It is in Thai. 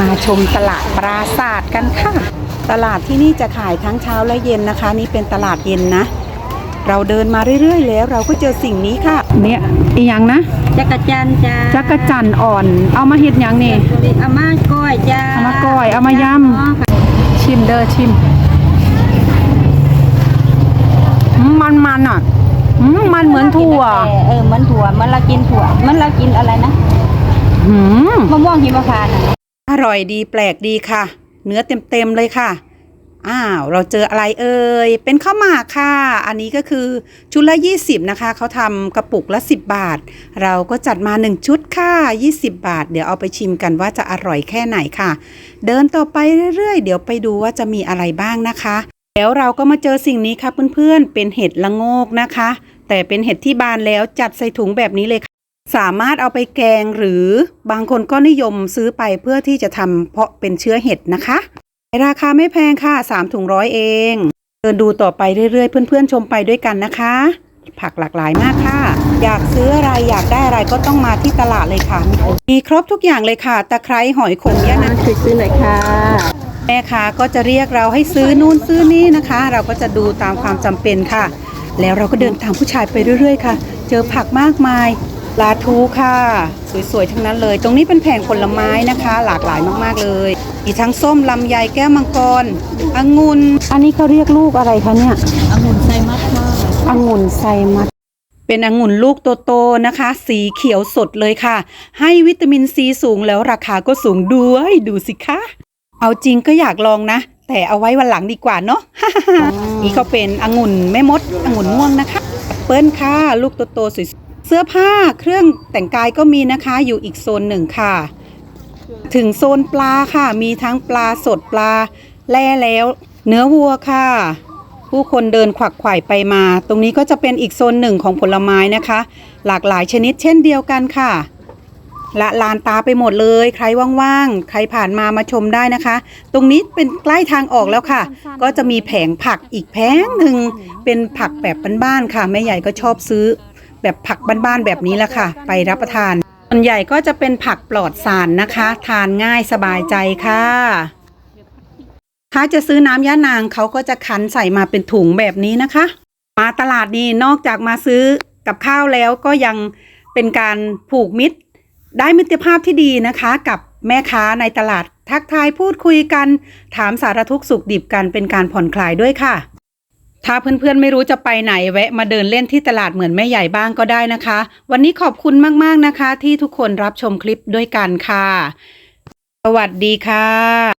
มาชมตลาดปราศาสตร์กันค่ะ ตลาดที่นี่จะขายทั้งเช้าและเย็นนะคะ นี่เป็นตลาดเย็นนะ เราเดินมาเรื่อยๆ แล้วเราก็เจอสิ่งนี้ค่ะ เนี่ยอีหยังนะจักรจันทร์จ้าจักรจันทร์อ่อน เอามาเฮ็ดหยังนี่อาม่าก้อยจ้าเอามาก้อยเอามายำอ๋อค่ะชิมเด้อชิมอืมมันมันอะอืมมันเหมือนถั่วเออเหมือนถั่วเหมือนเรากินถั่วเหมือนเรากินอะไรนะหืมมะม่วงหิมพานต์ อร่อยดีแปลกดีค่ะ เนื้อเต็มๆเลยค่ะ อ้าว เราเจออะไรเอ่ย เป็นข้าวหมากค่ะ อันนี้ก็คือชุดละ 20 นะคะ เขาทำกระปุกละ 10 บาท เราก็จัดมา 1 ชุดค่ะ 20 บาท เดี๋ยวเอาไปชิมกันว่าจะอร่อยแค่ไหนค่ะ เดินต่อไปเรื่อยๆ เดี๋ยวไปดูว่าจะมีอะไรบ้างนะคะ แล้วเราก็มาเจอสิ่งนี้ค่ะเพื่อนๆ เป็นเห็ดละโงกนะคะ แต่เป็นเห็ดที่บานแล้วจัดใส่ถุงแบบนี้เลยค่ะ สามารถเอาไปแกงหรือบางคนก็นิยมซื้อไปเพื่อที่จะทำเพาะเป็นเชื้อเห็ดนะคะราคาไม่แพงค่ะ3ถุงร้อยเอง เดินดูต่อไปเรื่อยๆ เพื่อนๆชมไปด้วยกันนะคะ ผักหลากหลายมากค่ะ อยากซื้ออะไรอยากได้อะไรก็ต้องมาที่ตลาดเลยค่ะ มีครบทุกอย่างเลยค่ะ ตะไคร้หอยขมยะนางช่วยซื้อหน่อยค่ะ แม่ค้าก็จะเรียกเราให้ซื้อนู่นซื้อนี่นะคะ เราก็จะดูตามความจำเป็นค่ะ แล้วเราก็เดินตามผู้ชายไปเรื่อย ๆ ค่ะ เจอผักมากมายป ลาทูค่ะ สวยๆ ทั้งนั้นเลย ตรงนี้เป็นแผงผลไม้นะคะ หลากหลายมากๆเลยมีทั้งส้มลำไยแก้วมังกรองุ่นอันนี้เขาเรียกลูกอะไรคะเนี่ยองุ่นไซมัสค่ะองุ่นไซมัสเป็นองุ่นลูกโตๆนะคะ สีเขียวสดเลยค่ะ ให้วิตามินซีสูงแล้วราคาก็สูงด้วยดูสิคะเอาจริงก็อยากลองนะ แต่เอาไว้วันหลังดีกว่าเนาะนี่ก็เป็นองุ่นแม่มดองุ่นม่วงนะคะแอปเปิ้ลค่ะ ลูกโตๆสวยๆ เสื้อผ้าเครื่องแต่งกายก็มีนะคะอยู่อีกโซนหนึ่งค่ะ ถึงโซนปลาค่ะ มีทั้งปลาสดปลาแล่แล้ว เนื้อวัวค่ะ ผู้คนเดินขวักไขว่ไปมา ตรงนี้ก็จะเป็นอีกโซนหนึ่งของผลไม้นะคะ หลากหลายชนิดเช่นเดียวกันค่ะละลานตาไปหมดเลย ใครว่างๆ ใครผ่านมามาชมได้นะคะ ตรงนี้เป็นใกล้ทางออกแล้วค่ะ ก็จะมีแผงผักอีกแผงหนึ่งเป็นผักแบบบ้านๆค่ะแม่ใหญ่ก็ชอบซื้อ แบบผักบ้านๆแบบนี้แหละค่ะ ไปรับประทาน ส่วนใหญ่ก็จะเป็นผักปลอดสารนะคะ ทานง่ายสบายใจค่ะถ้าจะซื้อน้ำย่านางเขาก็จะคั้นใส่มาเป็นถุงแบบนี้นะคะ มาตลาดนี้นอกจากมาซื้อกับข้าวแล้วก็ยังเป็นการผูกมิตร ได้มิตรภาพที่ดีนะคะ กับแม่ค้าในตลาดทักทายพูดคุยกัน ถามสารทุกสุขดิบกันเป็นการผ่อนคลายด้วยค่ะ ถ้าเพื่อนๆไม่รู้จะไปไหนแวะมาเดินเล่นที่ตลาดเหมือนแม่ใหญ่บ้างก็ได้นะคะ วันนี้ขอบคุณมากๆนะคะ ที่ทุกคนรับชมคลิปด้วยกันค่ะ สวัสดีค่ะ